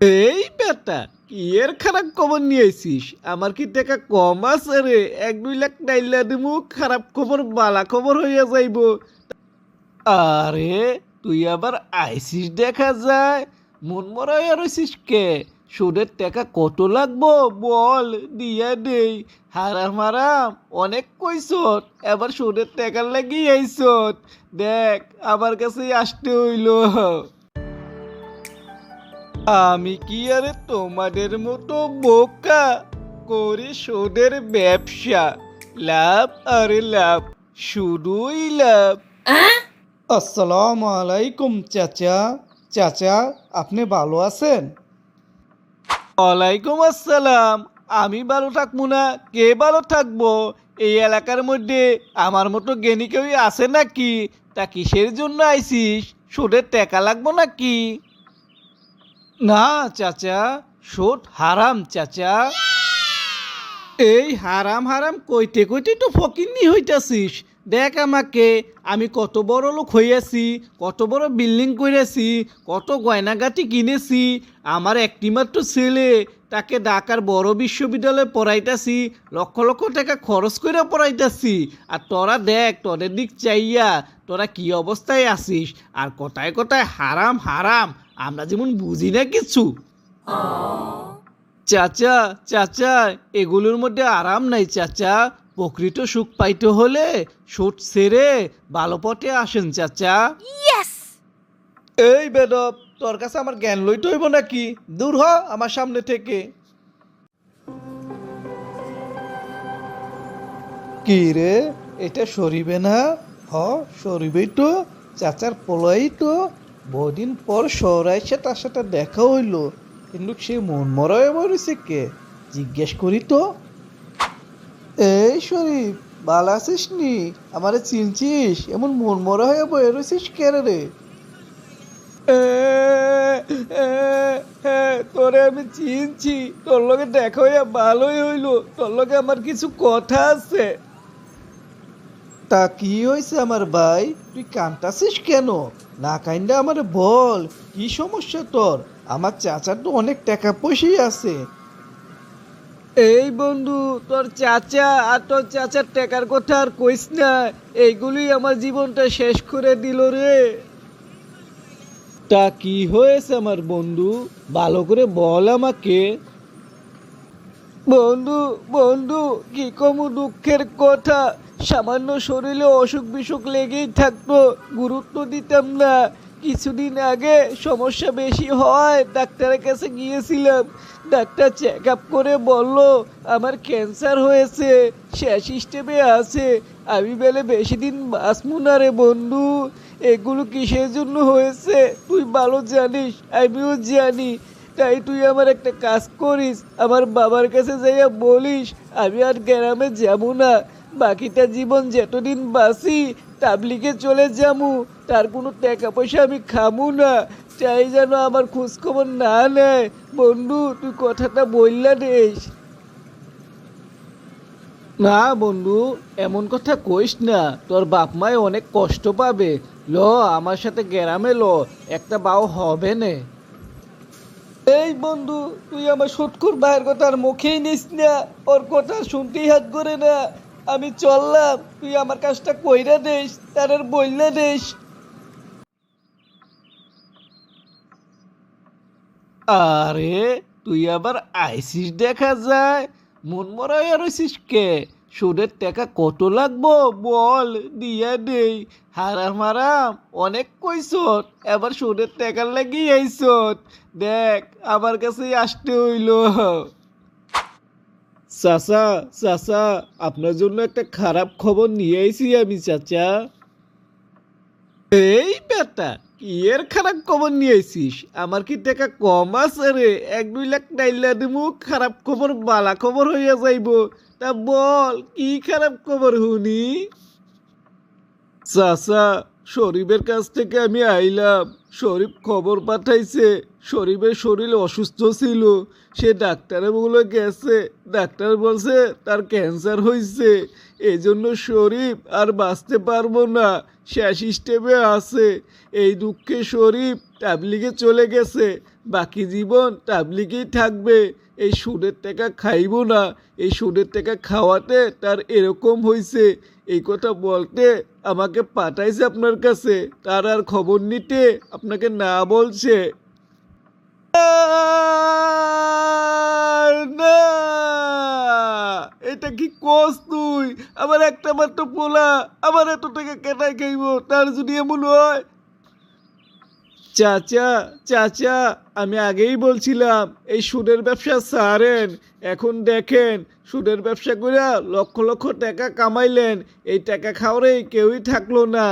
এই বেটা, কি এর খারাপ খবর নিয়েছিস আমার কি টাকা কম আছে রে? এক, দুই লাখ নাইলা দিমু, খারাপ খবর, বালা খবর হইয়া যাইব। আরে, তুই আবার আইসিস দেখা যায়। মন মরা হইয়া রইছিস কে? সুদের টাকা কত লাগবো? বল, দিয়া দেই। হারাম হারাম, অনেক কইছত এবার সুদের টাকার লাগি আইছত দেখ, আমার কাছে আসতে হইল। আমি কি আরে তোমাদের মতো বোকা করি সুদের ব্যবসা? লাভ আর লাভ শুধুই লাভ। আসসালামু আলাইকুম চাচা। চাচা আপনি ভালো আছেন? ওয়ালাইকুম আসসালাম। আমি ভালো থাকব না কে ভালো থাকব? এই এলাকার মধ্যে আমার মতো জ্ঞানী কেউ আছে নাকি? তা কিসের জন্য আইসিস? সুদের টাকা লাগবো নাকি? না চাচা। সুদ হারাম চাচা। এই হারাম হারাম কইতে কইতে তো ফকিন্নি হইতাছিস। দেখ আমাকে আমি কত বড় লোক হইয়াছি কত বড় বিল্ডিং করেছি কত গয়নাগাটি কিনেছি। আমার একটিমাত্র ছেলে তাকে ঢাকার বড় বিশ্ববিদ্যালয়ে পড়াইতাছি লক্ষ লক্ষ টাকা খরচ করে পড়াইতাছি। আর তোরা দেখ তোদের দিক চাইয়া তোরা কি অবস্থায় আসিস আর কোথায় কোথায় হারাম হারাম? আমরা যেমন বুঝি না কিছু। চাচা চাচা এগুলোর মধ্যে আরাম নাই চাচা। প্রকৃত সুখ পাইতে হলে সুট সেরে ভালো পথে আসেন চাচা। এই বেদব তোর কাছে আমার জ্ঞান লইতে হইব নাকি? দূর হ আমার সামনে থেকে। কি রে এটা সরিবে না? হ সরিবেই তো চাচার পলাই তো। বহুদিন পর সরাইছে তার সাথে দেখা হইল, কিন্তু সে মন মরায় মরেছে কে? জিজ্ঞেস করি তো। এই শরীফ, ভালো আছিস নি? আমারে চিনছিস? এমন মন মরা হয়ে বয়ে রয়েছিস কেন রে? তোরে আমি চিনছি। তোর লগে দেখা হইয়া ভালোই হইল। তোর লগে আমার কিছু কথা আছে। তা কি হয়েছে আমার ভাই? তুই কান্তাছিস কেন? না কাইন্দা আমার বল কি সমস্যা তোর? আমার চাচার তো অনেক টাকা পয়সাই আছে। এই বন্ধু তোর চাচা আর তোর চাচার টাকার কথা আর কইস না এইগুলি আমার জীবনটা শেষ করে দিল রে। তা কি হয়েছে আমার বন্ধু? ভালো করে বল আমাকে। বন্ধু বন্ধু কি কমু দুঃখের কথা? সামান্য শরীরে অসুখ বিসুখ লেগেই থাকতো গুরুত্ব দিতাম না। কিছুদিন আগে সমস্যা বেশি হয় ডাক্তারের কাছে গিয়েছিলাম। ডাক্তার চেক আপ করে বলল, আমার ক্যান্সার হয়েছে, শেষ স্টেপে আছে। আমি বেলে, বেশি দিন বাঁচবো না রে বন্ধু। এগুলো কিসের জন্য হয়েছে? তুই ভালো জানিস, আমিও জানি। তাই তুই আমার একটা কাজ করিস, আমার বাবার কাছে যাইয়া বলিস, আমি আর গ্রামে যাব না। বাকিটা জীবন যতদিন বাঁচি, তাবলিগে চলে যামু। তার কোনো টাকা পয়সা আমি খামু না। চাই যেন আমার খোঁজখবর না নেয়। বন্ধু, তুই কথাটা বললা দিস না বন্ধু, এমন কথা কইস না। তোর বাপ মায় অনেক কষ্ট পাবে। ল, আমার সাথে গ্রামে ল, একটা বাও হবে নে। এই বন্ধু, তুই আমার সটকুর ভাইয়ের কথা আর মুখেই নিস না। ওর কথা শুনতেই হাত করে না। আমি চললাম, তুই আমার কাজটা কইরা দিস তার আর বললে দিস। আরে, তুই আবার আইসিস দেখা যায় মন মরা হয়ে রইছিস কে? সুদের টাকা কত লাগবো? বল, দিয়া দেই। হারাম হারাম, অনেক কইছত এবার সুদের টাকার লাগি আইছত দেখ, আমার কাছে আসতে হইল। চাচা চাচা, আপনার জন্য একটা খারাপ খবর নিয়ে আইছি আমি, চাচা। এই বেটা এর খারাপ খবর নিয়ে আইছিস? আমার কি টাকা কম আছে রে? এক, দুই লাখ নাইলা দিমু, খারাপ খবর, বালা খবর হইয়া যাইব। তা বল, কি খারাপ খবর হুনি? চাচা শরীফের কাছ থেকে আমি আইলাম। শরীফ খবর পাঠাইছে, শরীফের শরীর অসুস্থ ছিল। সে ডাক্তারে বলে গেছে, ডাক্তার বলছে তার ক্যান্সার হয়েছে এই জন্য শরীফ আর বাঁচতে পারব না, শেষ স্টেপে আছে। এই দুঃখে শরীফ তাবলিগে চলে গেছে। বাকি জীবন তাবলিগেই থাকবে। এই সুদের টাকা খাইব না। এই সুদের টাকা খাওয়াতে তার এরকম হয়েছে এই কথা বলতে আমাকে পাঠাইছে আপনার কাছে। তার আর খবর নিতে আপনাকে না বলছে। না, এটা কি কস তুই? আমার একটা মাত্র পোলা, আমার এত টাকা কেটাই খাইব? তার যদি এমন হয় চাচা চাচা, আমি আগেই বলছিলাম, এই সুদের ব্যবসা সারেন এখন দেখেন, সুদের ব্যবসা করে লক্ষ লক্ষ টাকা কামাইলেন। এই টাকা খাওয়ারে কেউই থাকল না।